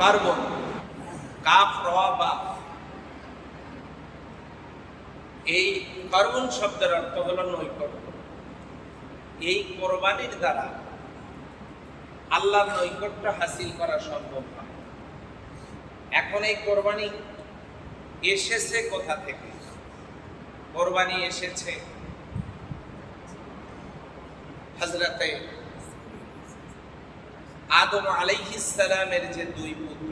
Carbon calf র এই carbon শব্দের অর্থ হলো নৈকট্য। এই কোরবানির দ্বারা আল্লাহর নৈকট্য হাসিল করা সম্ভব হয় এখন এই কোরবানি এসেছে কোথা থেকে? কোরবানি এসেছে হজরতে আদম আলাইহিসালামের যে দুই পুত্র,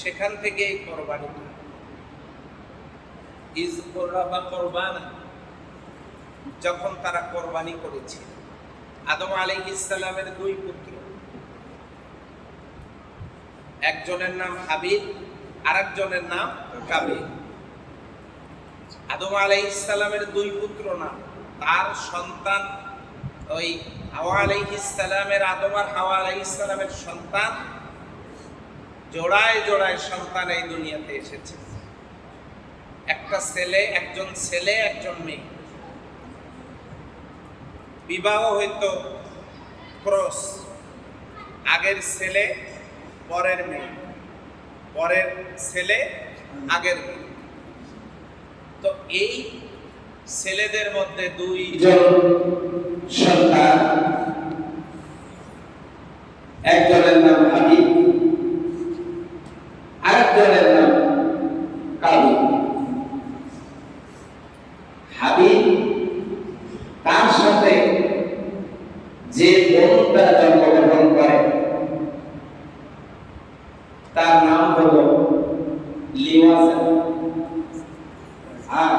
সেখান থেকে এই কোরবানিটা ইজ কোরবা কোরবানা, যখন তারা কোরবানি করেছে। আদম আলাইহিসালামের দুই পুত্র, একজনের নাম হাবিল আরেকজনের নাম কাবিল। আদম আলাই ইসলামের দুই পুত্র না তার সন্তান ওই হাওয়া আলাই ইসলামের আদম আর হাওয়া আলাই ইসলামের সন্তান জোড়ায় জোড়ায় সন্তান এই দুনিয়াতে এসেছে। একটা ছেলে, একজন ছেলে, একজন মেয়ে। বিবাহ হইতো ক্রস, আগের ছেলে, পরের মেয়ে। পরের ছেলে, আগের মেয়ে। তো এই ছেলেদের মধ্যে দুই সন্তান। একজনের নাম হাবিব আরেকজনের নাম কাবিল হাবিব তার সাথে যে বোনটা জন্মগ্রহণ করে, তার নাম হলো লিওয়াজা। আর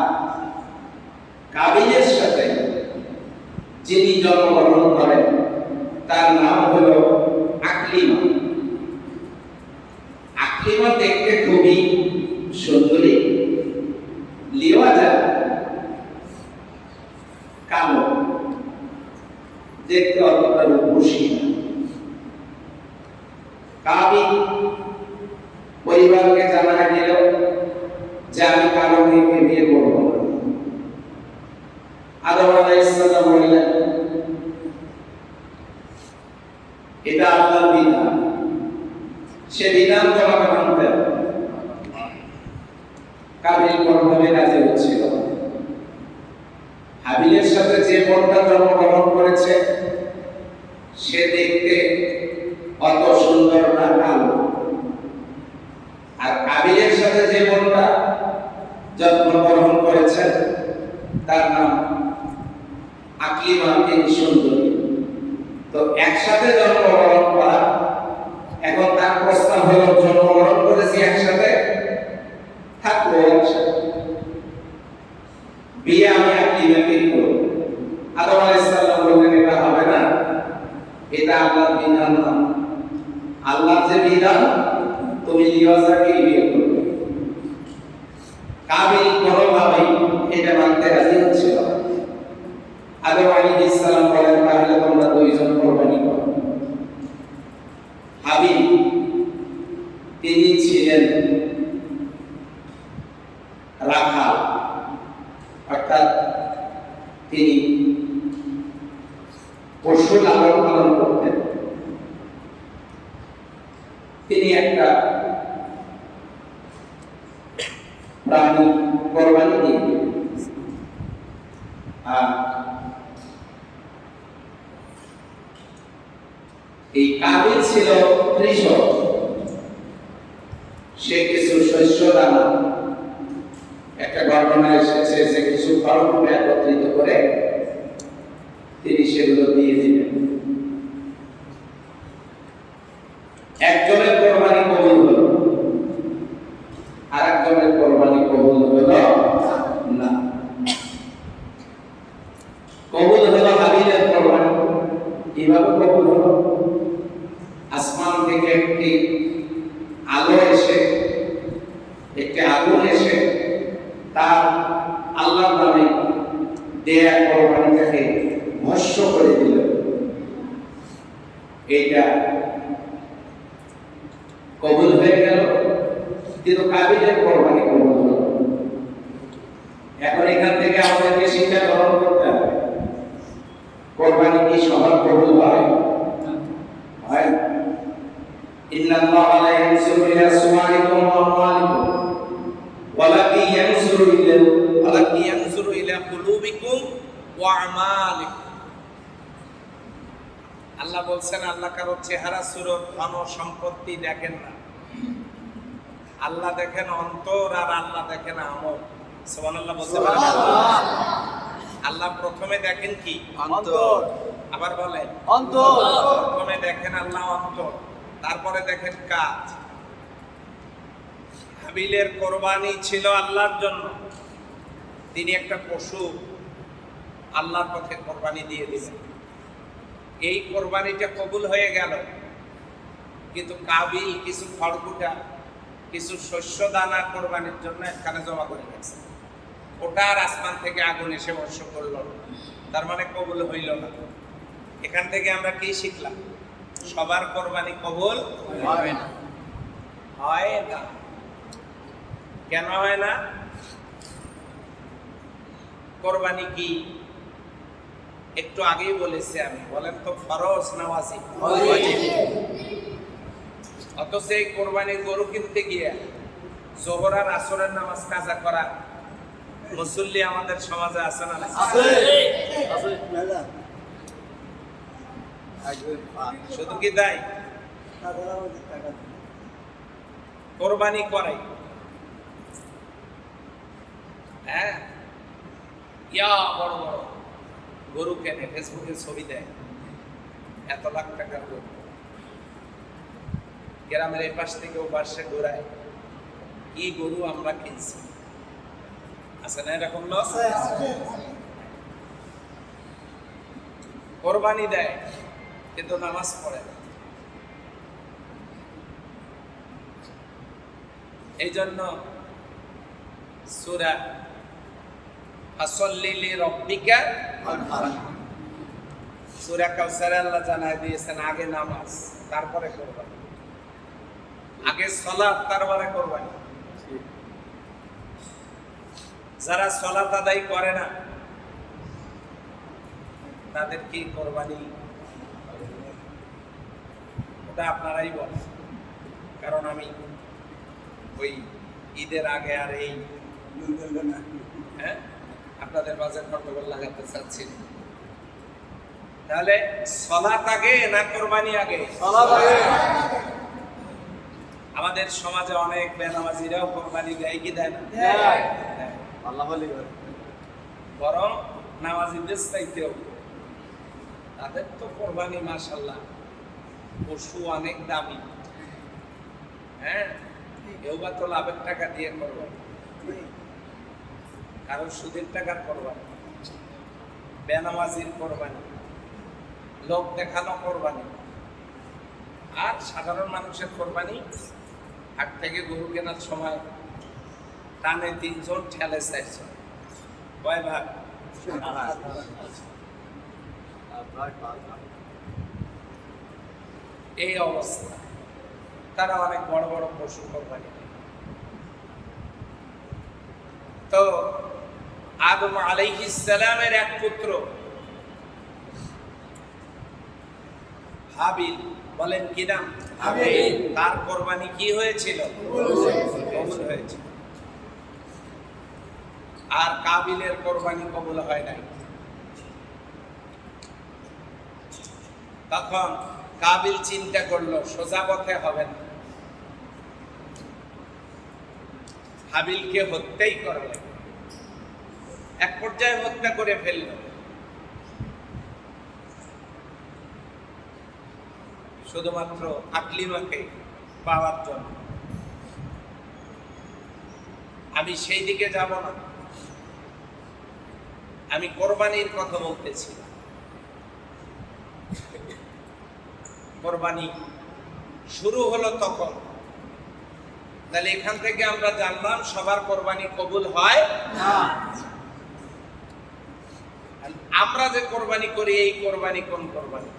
কাবিলের সাথে যিনি জন্মগ্রহণ করেন, তার নাম হলো আকলিমা। আকলিমা দেখতে খুবই সুন্দরী লিওয়াজা কালো। দেখতে অতটা রূপসী না। কাবিল পরিবারকে জানা গেল যে, আমি কালো মেয়েকে বিয়ে করব আদম আলাইহিসসালাম বললেন এটা আল্লাহর বিধান। সে বিধান তোমাকে মানতে হবে। কাবিল কোনোভাবে রাজি হচ্ছিল হাবিলের সাথে যে বোনটা জন্মগ্রহণ করেছে, সে দেখতে অত সুন্দর না কালো। আর কাবিলের সাথে যে বোনটা জন্মগ্রহণ করেছেন তার নাম আকলিমা তিনি সুন্দরী। তো একসাথে জন্মগ্রহণ করা, এখন তার প্রস্তাব হলো জন্মগ্রহণ করেছি একসাথে, থাকব বিয়ে আমি আকলিমাকে করব। আদম আলাইহিস সালাম বললেন, এটা হবে না। এটা আল্লাহর বিধান না। আল্লাহর যে বিধান, তুমি লিওয়াজাকে বিয়ে করবে। কাবিল কোনোভাবেই এটা মানতে রাজি হচ্ছিল না। আদম আলাইহিস সালাম বলেন, তাহলে তোমরা দুইজন কোরবানি করো। হাবিব, তিনি ছিলেন রাখাল, অর্থাৎ তিনি পশু লালন পালন করতেন। তিনি একটা প্রাণী কোরবানি দিয়ে দিলেন আর এই কাবিল ছিল কৃষক সে কিছু শস্য দানা একটা ঘটনা এসেছে যে কিছু ফলমূল একত্রিত করে তিনি সেগুলো দিয়ে দিলেন একজনের কোরবানি কবুল হলো আর একজনের কোরবানি কবুল হলো না কবুল হলো হাবিলের কোরবানি কীভাবে কবুল হলো আসমান থেকে একটি আলো এসে একটি আগুন এসে তার আল্লাহ নামে দেয়া কোরবানিটাকে ভস্য করে দিল। এইটা কবুল হয়ে গেল, কিন্তু কাবিলের কোরবানি কবুল হলো এখন এখান থেকে আমাদেরকে শিক্ষা গ্রহণ করতে হবে, কোরবানি কি সবার কবুল হয়? হয়? লা ইয়ানসুরু ইলা সুওয়ারিকুম ওয়া আমওয়ালিকুম। ওয়ালাকিন ইয়ানসুরু ইলা ওয়ালাকিন ইয়ানজুরু ইলা কুলুবিকুম ওয়া আমালিকুম। আল্লাহ বলছেন আল্লাহ কারও চেহারা সুরত ধন সম্পত্তি দেখেন না। আল্লাহ দেখেন অন্তর আর আল্লাহ দেখেন আমল। সুবহানাল্লাহ বলতে পারেন? আল্লাহ প্রথমে দেখেন কি? অন্তর। আবার বলেন? অন্তর। প্রথমে দেখেন আল্লাহ অন্তর। তারপরে দেখেন কাজ। হাবিলের কোরবানি ছিল আল্লাহর জন্য। তিনি একটা পশু আল্লাহর পথে কোরবানি দিয়ে দিলেন। এই কোরবানিটা কবুল হয়ে গেল। কিন্তু কাবিল কিছু খড়কুটা, কিছু শস্য দানা কোরবানির জন্য এখানে জমা করে গেছে। ওটা আর আসমান থেকে আগুন এসে বর্ষ করল তার মানে কবুল হইল না। এখান থেকে আমরা কি শিখলাম? সবার কোরবানি কবুল হবে না। হয় না কেন হয় না? কোরবানি কি? একটু আগেই বলেছি আমি। বলেন তো ফরজ নামাজি অথচ এই কোরবানির গরু কিনতে গিয়ে জোহর আর আসরের নামাজ কাজা করা মুসল্লি আমাদের সমাজে আছে না আছে। আছে। শুধু কি তাই কোরবানি করে হ্যাঁ? ইয়া বড় বড়। গরু কেনে ফেসবুকে ছবি দেয়। এত লাখ টাকার গরু। গ্রামের এই পাশ থেকে ও পাশে ঘোরায়। কি গরু আমরা কিনছি? আছে না এরকম লোক কোরবানি দেয়। কিন্তু নামাজ পড়ে না। এই জন্য সুরা ফাসল্লিলি রব্বিকা সুরা কাউসারে আল্লাহ জানায় দিয়েছেন, আগে নামাজ, তারপরে কোরবানি। আগে সলাৎ তারপরে কোরবানি। যারা সলাৎ আদায় করে না, তাদের কি কোরবানি ওটা আপনারাই বলেন। কারণ আমি ওই ঈদের আগে আর এই হ্যাঁ? আপনাদের বাজার গন্ডগোল লাগাতে চাচ্ছি না। তাহলে সলাত আগে না কোরবানি আগে? আমাদের সমাজে অনেক বেনামাজিরাও কোরবানি দেয় কি দেয় না? বরং নামাজিদের চাইতেও। তাদের তো কোরবানি মাশাল্লাহ পশু অনেক দামি। হ্যাঁ? কেউ বা তো লাভের টাকা দিয়ে কোরবানি কারও সুদের টাকার কোরবানি বেনামাজির কোরবানি লোক দেখানো কোরবানি আর সাধারণ মানুষের কোরবানি হাট থেকে গরু কেনার সময় টানে তিনজন ঠেলে চারজন। কয় ভাগ। এই অবস্থা। তারা অনেক বড় বড় পশু দেয়। তো আদম আলাইহিস সালামের এক পুত্র হাবিল বলেন কি নাম? হাবিল। তার কোরবানি কি হয়েছিল? কবুল হয়েছিল আর কাবিলের কোরবানি কবুল হয় নাই। তখন কাবিল চিন্তা করল, সোজা পথে হবে না। হাবিলকে হত্যাই করা লাগবে এক পর্যায়ে হত্যা করে ফেলল। শুধুমাত্র আকলিমাকে পাওয়ার জন্য। আমি সেই দিকে যাব না। আমি কোরবানির কথা বলতেছি। কোরবানি শুরু হলো তখন। তাহলে এখান থেকে আমরা জানলাম, সবার কোরবানি কবুল হয় না? আমরা যে কোরবানি করি, এই কোরবানি কোন কোরবানি?